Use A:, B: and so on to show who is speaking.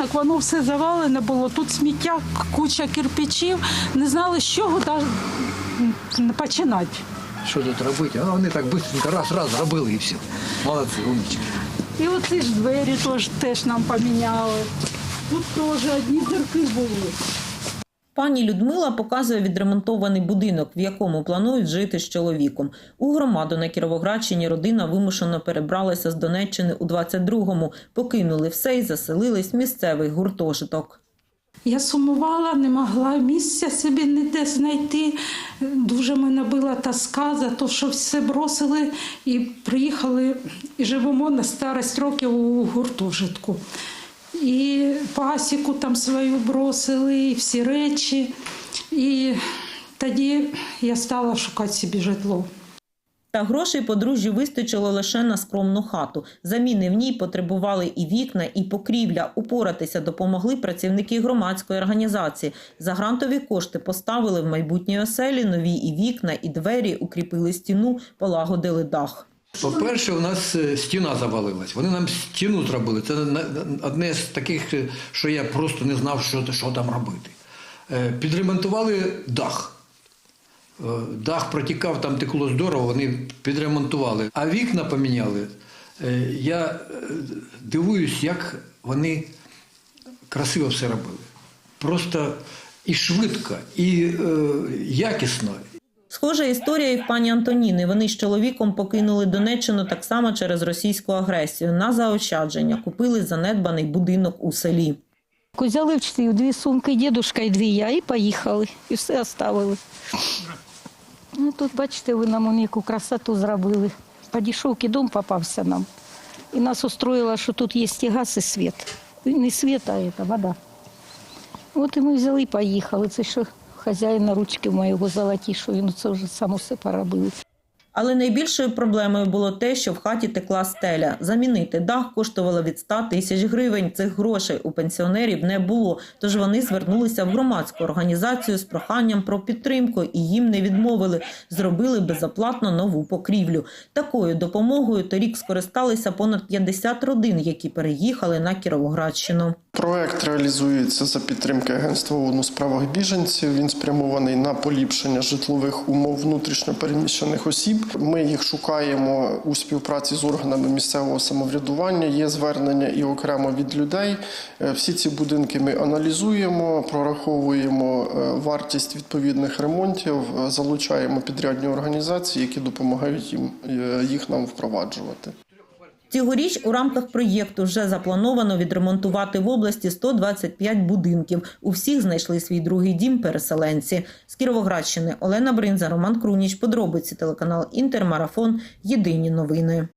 A: будинок, воно все завалене було. Тут сміття, куча кирпичів. Не знали, з чого починати.
B: Що тут робити? А вони так швидко раз-раз зробили і все. Молодці, умнички.
A: І оці ж двері теж, теж нам поміняли. Тут теж одні дірки були.
C: Пані Людмила показує відремонтований будинок, в якому планують жити з чоловіком. У громаду на Кіровоградщині родина вимушено перебралася з Донеччини у 22-му, покинули все і заселились в місцевий гуртожиток.
A: Я сумувала, не могла місця собі ніде знайти. Дуже мене била тоска за те, що все бросили і приїхали і живемо на старость років у гуртожитку. І пасіку там свою бросили, і всі речі. І тоді я стала шукати собі житло.
C: Та грошей подружжю вистачило лише на скромну хату. Заміни в ній потребували і вікна, і покрівля. Упоратися допомогли працівники громадської організації. За грантові кошти поставили в майбутній оселі нові і вікна, і двері, укріпили стіну, полагодили дах.
B: По-перше, у нас е, стіна завалилась. Вони нам стіну зробили. Це одне з таких, е, що я просто не знав, що, що там робити. Е, Підремонтували дах. Дах протікав, там текло здорово, вони підремонтували. А вікна поміняли. Я дивуюсь, як вони красиво все робили. Просто і швидко, і якісно,
C: Схожа історія і в пані Антоніни. Вони з чоловіком покинули Донеччину так само через російську агресію. На заощадження купили занедбаний будинок у селі.
D: Взяли дві сумки, дідушка і дві я, і поїхали, і все оставили. Ну, тут, бачите, ви нам яку красоту зробили. Подішовки дом попався нам. І нас устроїло, що тут є і газ, і світ. Не світ, а це вода. От і ми взяли і поїхали. Це що хазяїна ручки моєго золоті, що він це вже сам усе поробив.
C: Але найбільшою проблемою було те, що в хаті текла стеля. Замінити дах коштувало від 100 тисяч гривень. Цих грошей у пенсіонерів не було. Тож вони звернулися в громадську організацію з проханням про підтримку, і їм не відмовили. Зробили безоплатно нову покрівлю. Такою допомогою торік скористалися понад 50 родин, які переїхали на Кіровоградщину.
E: Проект реалізується за підтримки Агентства ООН у справах біженців. Він спрямований на поліпшення житлових умов внутрішньопереміщених осіб. Ми їх шукаємо у співпраці з органами місцевого самоврядування. Є звернення і окремо від людей. Е, Всі ці будинки ми аналізуємо, прораховуємо е, вартість відповідних ремонтів, залучаємо підрядні організації, які допомагають їм е, їх нам впроваджувати.
C: Цьогоріч у рамках проєкту вже заплановано відремонтувати в області 125 будинків. У всіх знайшли свій другий дім переселенці. З Кіровоградщини Олена Бринза, Роман Круніч. Подробиці телеканал Інтермарафон. Єдині новини.